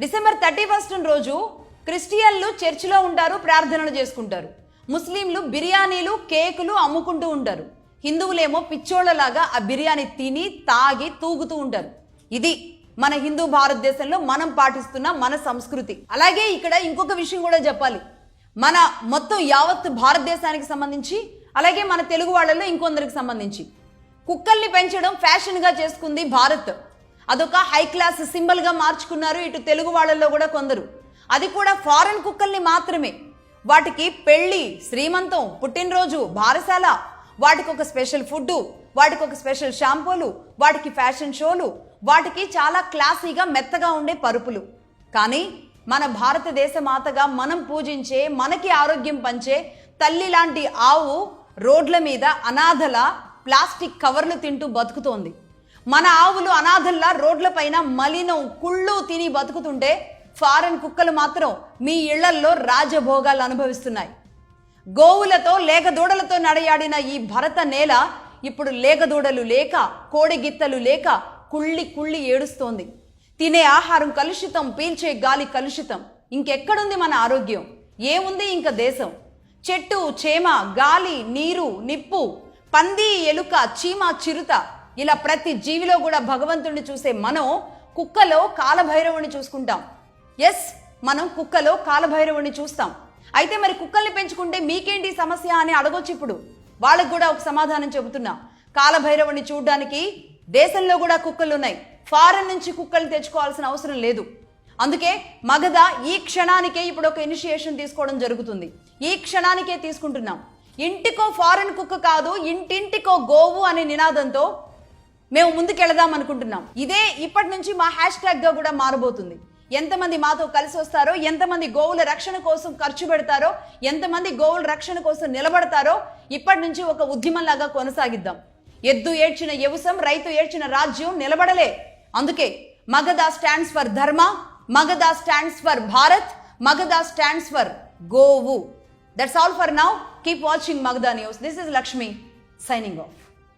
December thirty first రోజు క్రిస్టియన్లు చర్చిలో ఉంటారు ప్రార్థనలు చేసుకుంటారు. ముస్లింలు బిర్యానీలు కేకులు అమ్ముకుంటూ ఉంటారు. హిందువులేమో పిచ్చోళ్ళలాగా ఆ బిర్యానీ తిని తాగి తూగుతూ ఉంటారు. ఇది మన హిందూ భారతదేశంలో మనం పాటిస్తున్న మన సంస్కృతి. అలాగే ఇక్కడ ఇంకొక విషయం కూడా చెప్పాలి. మన మొత్తం యావత్ భారతదేశానికి సంబంధించి అలాగే మన తెలుగు వాళ్ళలో ఇంకొందరికి సంబంధించి. కుక్కల్ని పెంచడం ఫ్యాషన్గా చేసుకుంది భారత్. అదొక హై క్లాస్ సింబల్గా మార్చుకున్నారు ఇటు తెలుగు వాళ్ళల్లో కూడా కొందరు. అది కూడా ఫారెన్ కుక్కల్ని మాత్రమే. వాటికి పెళ్ళి శ్రీమంతం పుట్టినరోజు బారసాల వాటికి ఒక స్పెషల్ ఫుడ్ వాటికి ఒక స్పెషల్ షాంపూలు వాటికి ఫ్యాషన్ షోలు వాటికి చాలా క్లాసీగా మెత్తగా ఉండే పరుపులు. కానీ మన భారతదేశ మాతగా మనం పూజించే మనకి ఆరోగ్యం పంచే తల్లి లాంటి ఆవు రోడ్ల మీద అనాథల ప్లాస్టిక్ కవర్లు తింటూ బతుకుతోంది. మన ఆవులు అనాథల్లా రోడ్లపైన మలినం కుళ్ళు తిని బతుకుతుంటే ఫారెన్ కుక్కలు మాత్రం మీ ఇళ్ళల్లో రాజభోగాలు అనుభవిస్తున్నాయి. గోవులతో లేగదూడలతో నడయాడిన ఈ భరత నేల ఇప్పుడు లేగదూడలు లేక కోడిగిత్తలు లేక కుళ్ళి కుళ్ళి ఏడుస్తోంది. తినే ఆహారం కలుషితం పీల్చే గాలి కలుషితం. ఇంకెక్కడుంది మన ఆరోగ్యం? ఏముంది ఇంక దేశం? చెట్టు చేమ గాలి నీరు నిప్పు పంది ఎలుక చీమ చిరుత ఇలా ప్రతి జీవిలో కూడా భగవంతుడిని చూసే మనం కుక్కలో కాలభైరవుని చూసుకుంటాం. ఎస్ మనం కుక్కలో కాలభైరవుని చూస్తాం. అయితే మరి కుక్కల్ని పెంచుకుంటే మీకేంటి సమస్య అని అడగొచ్చు ఇప్పుడు. వాళ్ళకు కూడా ఒక సమాధానం చెబుతున్నా. కాలభైరవుని చూడడానికి దేశంలో కూడా కుక్కలు ఉన్నాయి ఫారెన్ నుంచి కుక్కలు తెచ్చుకోవాల్సిన అవసరం లేదు. అందుకే మగధ ఈ క్షణానికే ఇప్పుడు ఒక ఇనిషియేషన్ తీసుకోవడం జరుగుతుంది. ఈ క్షణానికే తీసుకుంటున్నాం. ఇంటికో ఫారెన్ కుక్క కాదు ఇంటింటికో గోవు అనే నినాదంతో మేము ముందుకెళదాం అనుకుంటున్నాం. ఇదే ఇప్పటి నుంచి మా హ్యాష్ ట్యాగ్గా కూడా మారబోతుంది. ఎంతమంది మాతో కలిసి వస్తారో ఎంతమంది గోవుల రక్షణ కోసం ఖర్చు పెడతారో ఎంతమంది గోవుల రక్షణ కోసం నిలబడతారో ఇప్పటి నుంచి ఒక ఉద్యమంలాగా కొనసాగిద్దాం. ఎద్దు ఏడ్చిన యవసం రైతు ఏడ్చిన రాజ్యం నిలబడలే. అందుకే Magadha stands for Dharma Magadha stands for Bharat Magadha stands for govu. That's all for now keep watching Magadha news this is Lakshmi signing off